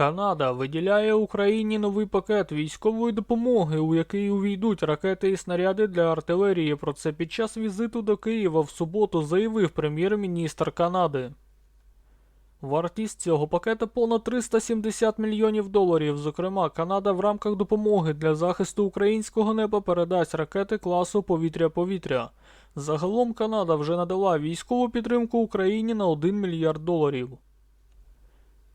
Канада виділяє Україні новий пакет військової допомоги, у який увійдуть ракети і снаряди для артилерії. Про це під час візиту до Києва в суботу заявив прем'єр-міністр Канади. Вартість цього пакета понад 370 мільйонів доларів. Зокрема, Канада в рамках допомоги для захисту українського неба передасть ракети класу повітря-повітря. Загалом Канада вже надала військову підтримку Україні на 1 мільярд доларів.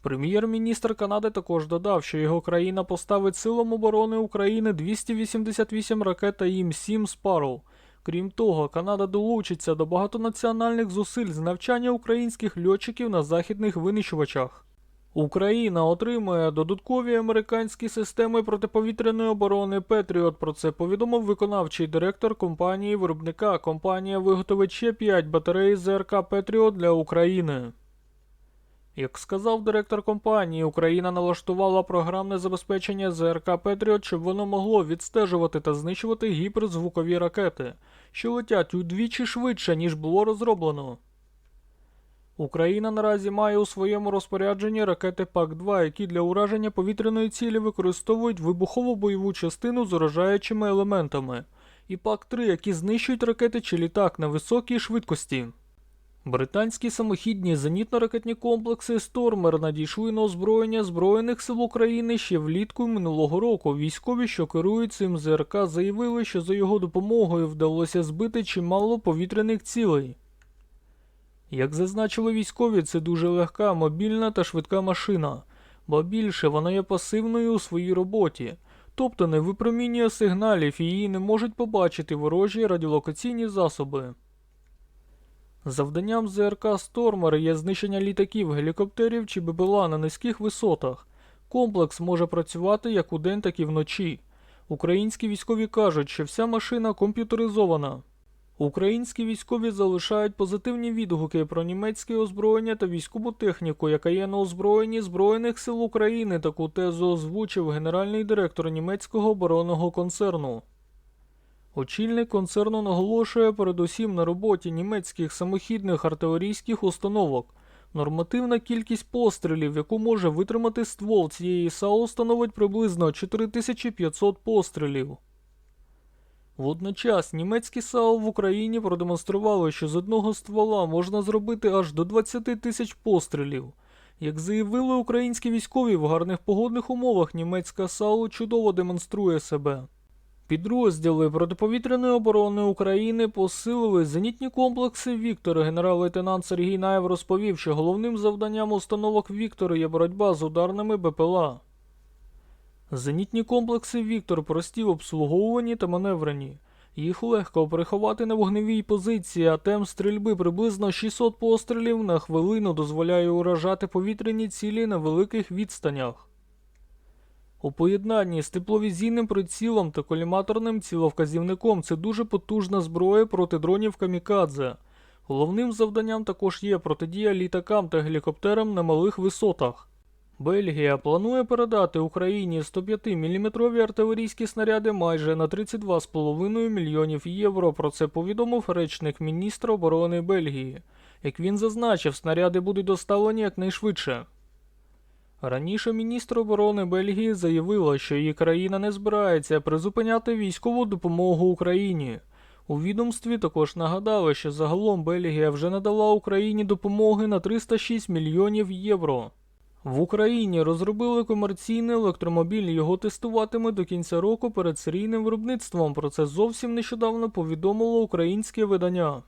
Прем'єр-міністр Канади також додав, що його країна поставить силам оборони України 288 ракет АІМ-7 Sparrow. Крім того, Канада долучиться до багатонаціональних зусиль з навчання українських льотчиків на західних винищувачах. Україна отримує додаткові американські системи протиповітряної оборони Петріот. Про це повідомив виконавчий директор компанії виробника. Компанія виготовить ще 5 батарей ЗРК Петріот для України. Як сказав директор компанії, Україна налаштувала програмне забезпечення ЗРК Петріот, щоб воно могло відстежувати та знищувати гіперзвукові ракети, що летять удвічі швидше, ніж було розроблено. Україна наразі має у своєму розпорядженні ракети ПАК-2, які для ураження повітряної цілі використовують вибухову бойову частину з уражаючими елементами, і ПАК-3, які знищують ракети чи літак на високій швидкості. Британські самохідні зенітно-ракетні комплекси Стормер надійшли на озброєння Збройних сил України ще влітку минулого року. Військові, що керують цим ЗРК, заявили, що за його допомогою вдалося збити чимало повітряних цілей. Як зазначили військові, це дуже легка, мобільна та швидка машина, бо більше вона є пасивною у своїй роботі, тобто не випромінює сигналів і її не можуть побачити ворожі радіолокаційні засоби. Завданням ЗРК Стормер є знищення літаків, гелікоптерів чи БПЛА на низьких висотах. Комплекс може працювати як удень, так і вночі. Українські військові кажуть, що вся машина комп'ютеризована. Українські військові залишають позитивні відгуки про німецьке озброєння та військову техніку, яка є на озброєнні Збройних сил України. Таку тезу озвучив генеральний директор німецького оборонного концерну. Очільник концерну наголошує передусім на роботі німецьких самохідних артилерійських установок. Нормативна кількість пострілів, яку може витримати ствол цієї САУ, становить приблизно 4500 пострілів. Водночас німецькі САУ в Україні продемонстрували, що з одного ствола можна зробити аж до 20 тисяч пострілів. Як заявили українські військові, в гарних погодних умовах німецька САУ чудово демонструє себе. Підрозділи протиповітряної оборони України посилили зенітні комплекси Віктор. Генерал-лейтенант Сергій Наєв розповів, що головним завданням установок Віктор є боротьба з ударними БПЛА. Зенітні комплекси Віктор прості в обслуговуванні та маневрені. Їх легко приховати на вогневій позиції, а темп стрільби приблизно 600 пострілів на хвилину дозволяє уражати повітряні цілі на великих відстанях. У поєднанні з тепловізійним прицілом та коліматорним ціловказівником це дуже потужна зброя проти дронів камікадзе. Головним завданням також є протидія літакам та гелікоптерам на малих висотах. Бельгія планує передати Україні 105-мм артилерійські снаряди майже на 32,5 мільйонів євро. Про це повідомив речник міністра оборони Бельгії. Як він зазначив, снаряди будуть доставлені якнайшвидше. Раніше міністр оборони Бельгії заявила, що її країна не збирається призупиняти військову допомогу Україні. У відомстві також нагадали, що загалом Бельгія вже надала Україні допомоги на 306 мільйонів євро. В Україні розробили комерційний електромобіль, його тестуватиме до кінця року перед серійним виробництвом. Про це зовсім нещодавно повідомило українське видання.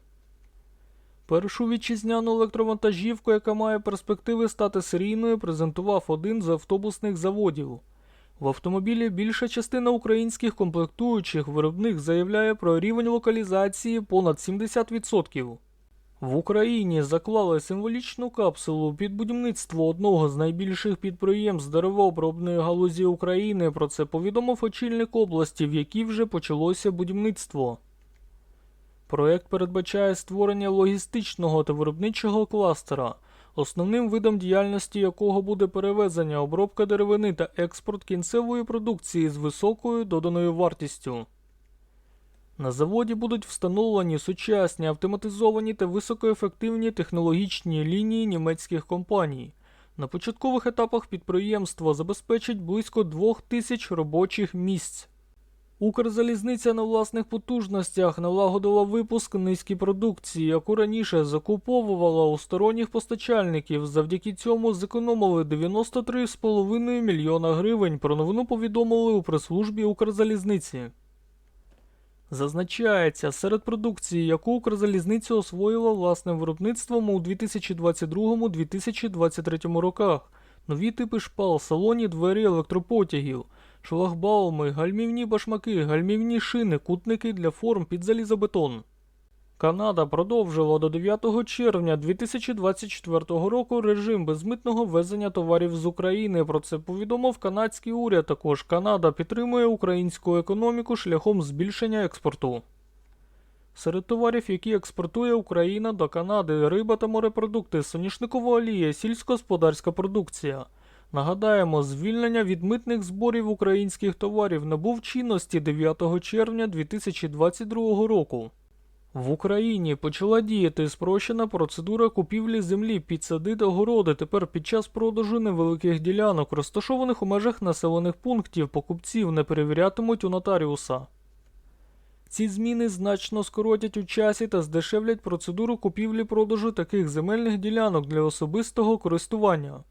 Першу вітчизняну електровантажівку, яка має перспективи стати серійною, презентував один з автобусних заводів. В автомобілі більша частина українських комплектуючих виробник заявляє про рівень локалізації понад 70%. В Україні заклали символічну капсулу під будівництво одного з найбільших підприємств деревообробної галузі України. Про це повідомив очільник області, в якій вже почалося будівництво. Проект передбачає створення логістичного та виробничого кластера, основним видом діяльності якого буде перевезення, обробка деревини та експорт кінцевої продукції з високою доданою вартістю. На заводі будуть встановлені сучасні автоматизовані та високоефективні технологічні лінії німецьких компаній. На початкових етапах підприємство забезпечить близько двох тисяч робочих місць. Укрзалізниця на власних потужностях налагодила випуск низькі продукції, яку раніше закуповувала у сторонніх постачальників. Завдяки цьому зекономили 93,5 мільйона гривень. Про новину повідомили у прес-службі Укрзалізниці. Зазначається, серед продукції, яку Укрзалізниця освоїла власним виробництвом у 2022-2023 роках, нові типи шпал, салонні двері електропотягів, шлагбауми, гальмівні башмаки, гальмівні шини, кутники для форм під залізобетон. Канада продовжила до 9 червня 2024 року режим безмитного ввезення товарів з України. Про це повідомив канадський уряд. Також Канада підтримує українську економіку шляхом збільшення експорту. Серед товарів, які експортує Україна до Канади, риба та морепродукти, соняшникова олія, сільськогосподарська продукція. Нагадаємо, звільнення від митних зборів українських товарів набув чинності 9 червня 2022 року. В Україні почала діяти спрощена процедура купівлі землі під сади та городи. Тепер під час продажу невеликих ділянок, розташованих у межах населених пунктів, покупців не перевірятимуть у нотаріуса. Ці зміни значно скоротять у часі та здешевлять процедуру купівлі-продажу таких земельних ділянок для особистого користування.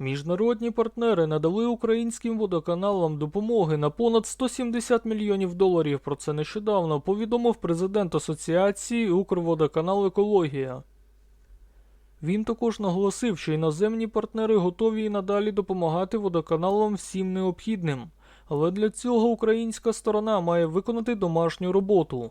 Міжнародні партнери надали українським водоканалам допомоги на понад 170 мільйонів доларів. Про це нещодавно повідомив президент Асоціації Укрводоканал Екологія. Він також наголосив, що іноземні партнери готові і надалі допомагати водоканалам всім необхідним, але для цього українська сторона має виконати домашню роботу.